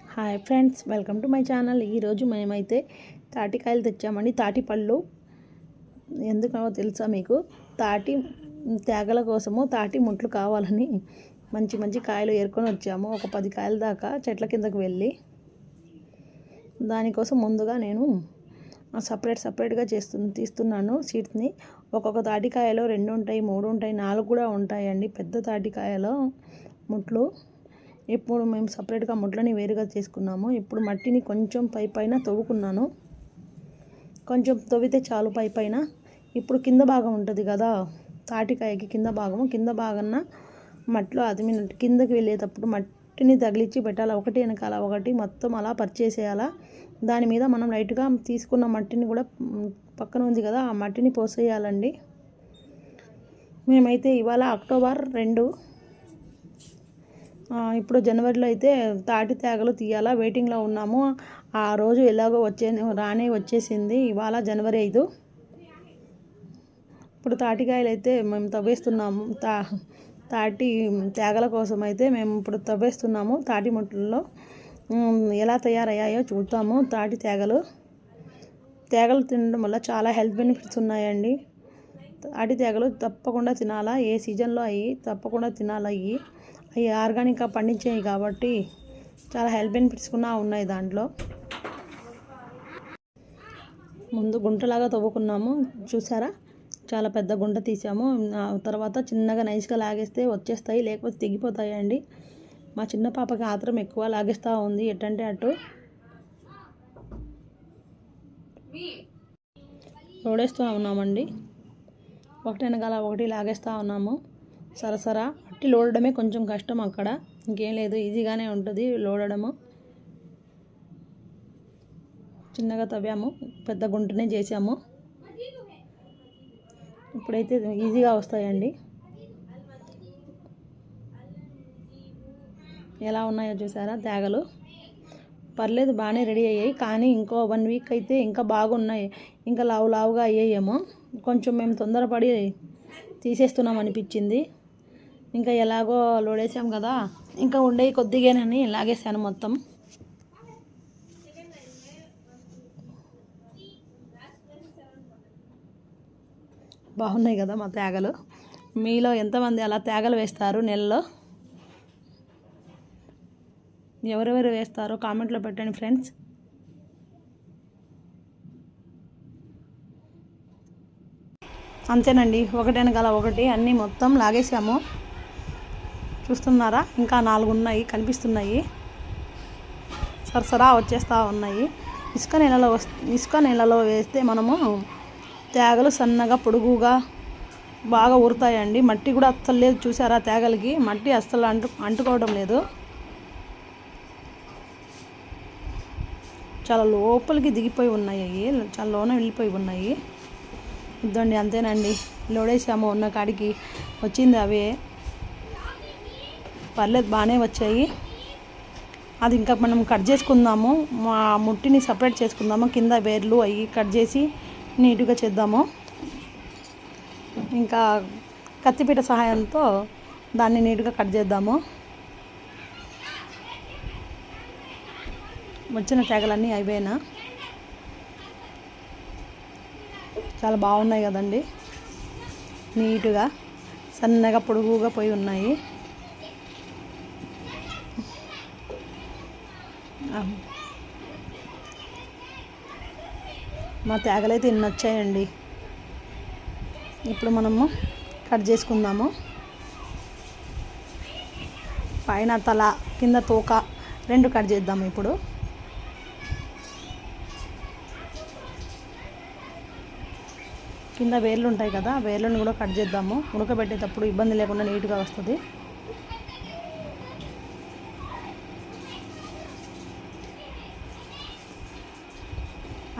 Hi friends welcome to my channel. ఈరోజు మేమైతే తాటికాయలు తెచ్చామండి. తాటి పళ్ళు. ఎందుకో తెలుసా మీకు? తాటి తేగల కోసము తాటి ముట్లు కావాలని మంచి మంచి కాయలు ఏరుకొని వచ్చాము. ఒక పది కాయల దాకా చెట్ల కిందకు వెళ్ళి దానికోసం ముందుగా నేను సపరేట్ సపరేట్గా చేస్తు తీస్తున్నాను సీడ్స్ని. ఒక్కొక్క తాటికాయలో రెండు ఉంటాయి మూడు ఉంటాయి నాలుగు కూడా ఉంటాయండి. పెద్ద తాటికాయలో ముట్లు. ఇప్పుడు మేము సపరేట్గా ముడ్లని వేరుగా చేసుకున్నాము. ఇప్పుడు మట్టిని కొంచెం పై పైన తవ్వుకున్నాను. కొంచెం తవ్వితే చాలు పై పైన. ఇప్పుడు కింద భాగం ఉంటుంది కదా తాటికాయకి కింద భాగము. కింద భాగాన మట్టిలో అదిమినట్టు కిందకి వెళ్ళేటప్పుడు మట్టిని తగిలిచ్చి పెట్టాలి? ఒకటి వెనకాల ఒకటి మొత్తం అలా పరిచేసేయాలా? దాని మీద మనం లైట్గా తీసుకున్న మట్టిని కూడా పక్కన ఉంది కదా ఆ మట్టిని పోసేయాలండి. మేమైతే ఇవాళ అక్టోబర్ రెండు ఇప్పుడు జనవరిలో అయితే తాటి తేగలు తీయాలా? వెయిటింగ్లో ఉన్నాము. ఆ రోజు ఎలాగో వచ్చే రానే వచ్చేసింది. ఇవాళ జనవరి ఐదు. ఇప్పుడు తాటికాయలు అయితే మేము తవ్వేస్తున్నాము. తా తాటి తేగల కోసం అయితే మేము ఇప్పుడు తవ్వేస్తున్నాము తాటి ముట్టల్లో. ఎలా తయారయ్యాయో చూద్దాము తాటి తేగలు. తేగలు తినడం వల్ల చాలా హెల్త్ బెనిఫిట్స్ ఉన్నాయండి. తాటి తేగలు తప్పకుండా తినాలా? ఏ సీజన్లో అయ్యి తప్పకుండా తినాలి? అయ్యి అవి ఆర్గానిక్గా పండించేవి కాబట్టి చాలా హెల్త్ బెనిఫిట్స్ కూడా ఉన్నాయి దాంట్లో. ముందు గుంటలాగా తవ్వుకున్నాము. చూసారా? చాలా పెద్ద గుంట తీసాము. తర్వాత చిన్నగా నైస్గా లాగేస్తే వచ్చేస్తాయి లేకపోతే తెగిపోతాయండి. మా చిన్న పాపకి ఆత్రం ఎక్కువ లాగేస్తూ ఉంది. ఎట్టంటే అటు. రోడేస్తూ ఉన్నామండి. ఒకటి వెనకాల ఒకటి లాగేస్తూ ఉన్నాము. సరసరా. అట్టి లోడడమే కొంచెం కష్టం అక్కడ. ఇంకేం లేదు ఈజీగానే ఉంటుంది లోడడము. చిన్నగా తవ్వాము పెద్ద గుంటనే చేసాము ఇప్పుడైతే ఈజీగా వస్తాయండి. ఎలా ఉన్నాయో చూసారా తేగలు? పర్లేదు బాగానే రెడీ అయ్యాయి. కానీ ఇంకో వన్ వీక్ అయితే ఇంకా బాగున్నాయి. ఇంకా లావు లావుగా అయ్యాయేమో. కొంచెం మేము తొందరపడి తీసేస్తున్నాం అనిపించింది. ఇంకా ఎలాగో లోడేసాం కదా. ఇంకా ఉండేవి కొద్దిగానని లాగేసాను మొత్తం. బాగున్నాయి కదా మా తేగలు. మీలో ఎంతమంది అలా తేగలు వేస్తారు నెలలో? ఎవరెవరు వేస్తారో కామెంట్లో పెట్టండి ఫ్రెండ్స్. అంతేనండి. ఒకటి ఒకటి అన్నీ మొత్తం లాగేసాము. చూస్తున్నారా? ఇంకా నాలుగు ఉన్నాయి కనిపిస్తున్నాయి. సరసరా వచ్చేస్తూ ఉన్నాయి. ఇసుక నెలలో ఇసుక నెలలో వేస్తే మనము తేగలు సన్నగా పొడుగుగా బాగా ఊరుతాయండి. మట్టి కూడా అస్సలు లేదు. చూసారా తేగలకి? మట్టి అస్సలు అంటు అంటుకోవడం లేదు. చాలా లోపలికి దిగిపోయి ఉన్నాయి. అవి చాలా లోన వెళ్ళిపోయి ఉన్నాయి. ఇద్దండి అంతేనండి. లోడేసాము ఉన్న కాడికి వచ్చింది అవే. పర్లేదు బాగానే వచ్చాయి. అది ఇంకా మనం కట్ చేసుకుందాము. మా ముట్టిని సపరేట్ చేసుకుందాము. కింద వేర్లు అవి కట్ చేసి నీట్గా చేద్దాము. ఇంకా కత్తిపీట సహాయంతో దాన్ని నీట్గా కట్ చేద్దాము. వచ్చిన తేగలన్నీ అయిపోయినా. చాలా బాగున్నాయి కదండి. నీట్గా సన్నగా పొడుగుగా పోయి ఉన్నాయి. మా తేగలైతే ఇన్ని వచ్చాయండి. ఇప్పుడు మనము కట్ చేసుకుందాము. పైన తల కింద తోక రెండు కట్ చేద్దాము ఇప్పుడు. కింద వేర్లు ఉంటాయి కదా వేర్లను కూడా కట్ చేద్దాము. ఉడకబెట్టేటప్పుడు ఇబ్బంది లేకుండా నీట్గా వస్తుంది.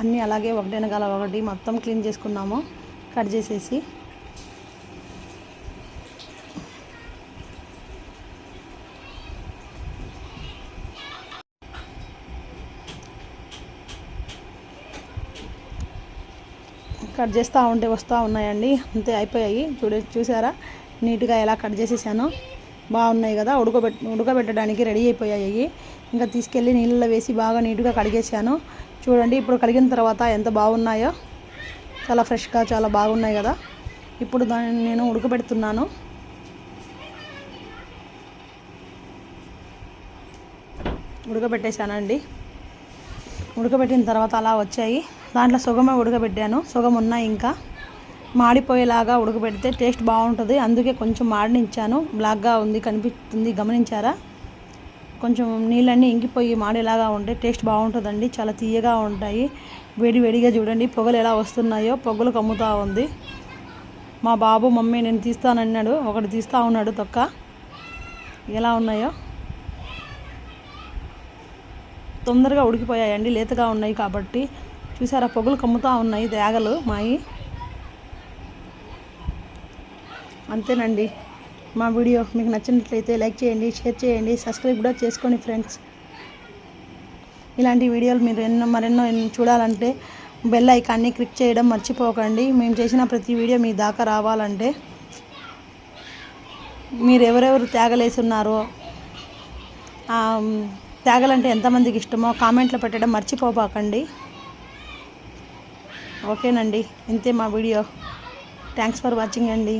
అన్నీ అలాగే ఒకటి వెనకాల ఒకటి మొత్తం క్లీన్ చేసుకున్నాము. కట్ చేసేసి కట్ చేస్తూ ఉంటే వస్తూ ఉన్నాయండి. అంతే అయిపోయాయి. చూడ చూసారా? నీట్గా ఎలా కట్ చేసేసాను. బాగున్నాయి కదా. ఉడకబెట్ ఉడకబెట్టడానికి రెడీ అయిపోయాయి ఇంకా తీసుకెళ్ళి నీళ్ళలో వేసి బాగా నీట్గా కడిగేసాను. చూడండి ఇప్పుడు కడిగిన తర్వాత ఎంత బాగున్నాయో. చాలా ఫ్రెష్గా చాలా బాగున్నాయి కదా. ఇప్పుడు దాన్ని నేను ఉడకబెడుతున్నాను. ఉడకబెట్టేశానండి ఉడకబెట్టిన తర్వాత అలా వచ్చాయి. దాంట్లో సుగమే ఉడకబెట్టాను. సుగం ఉన్నా ఇంకా మాడిపోయేలాగా ఉడకబెడితే టేస్ట్ బాగుంటుంది. అందుకే కొంచెం మాడనిచ్చాను. బ్లాక్గా ఉంది కనిపిస్తుంది. గమనించారా? కొంచెం నీళ్ళన్నీ ఇంకిపోయి మాడేలాగా ఉంటే టేస్ట్ బాగుంటుందండి. చాలా తీయగా ఉంటాయి. వేడి వేడిగా చూడండి. పొగలు ఎలా వస్తున్నాయో పొగలు కమ్ముతూ ఉంది. మా బాబు మమ్మీ నేను తీస్తానన్నాడు. ఒకటి తీస్తూ ఉన్నాడు తొక్క. ఎలా ఉన్నాయో? తొందరగా ఉడికిపోయాయండి. లేతగా ఉన్నాయి కాబట్టి చూసారా పొగలు కమ్ముతూ ఉన్నాయి దేగలు మాయి. అంతేనండి మా వీడియో. మీకు నచ్చినట్లయితే లైక్ చేయండి షేర్ చేయండి సబ్స్క్రైబ్ కూడా చేసుకోండి ఫ్రెండ్స్. ఇలాంటి వీడియోలు మీరు ఎన్నో మరెన్నో చూడాలంటే బెల్ ఐకాన్ని క్లిక్ చేయడం మర్చిపోకండి. మేము చేసిన ప్రతి వీడియో మీ దాకా రావాలంటే మీరు ఎవరెవరు త్యాగలేసున్నారో త్యాగలంటే ఎంతమందికి ఇష్టమో కామెంట్లో పెట్టడం మర్చిపోపాకండి ఓకేనండి ఇంతే మా వీడియో. థ్యాంక్స్ ఫర్ వాచింగ్ అండి.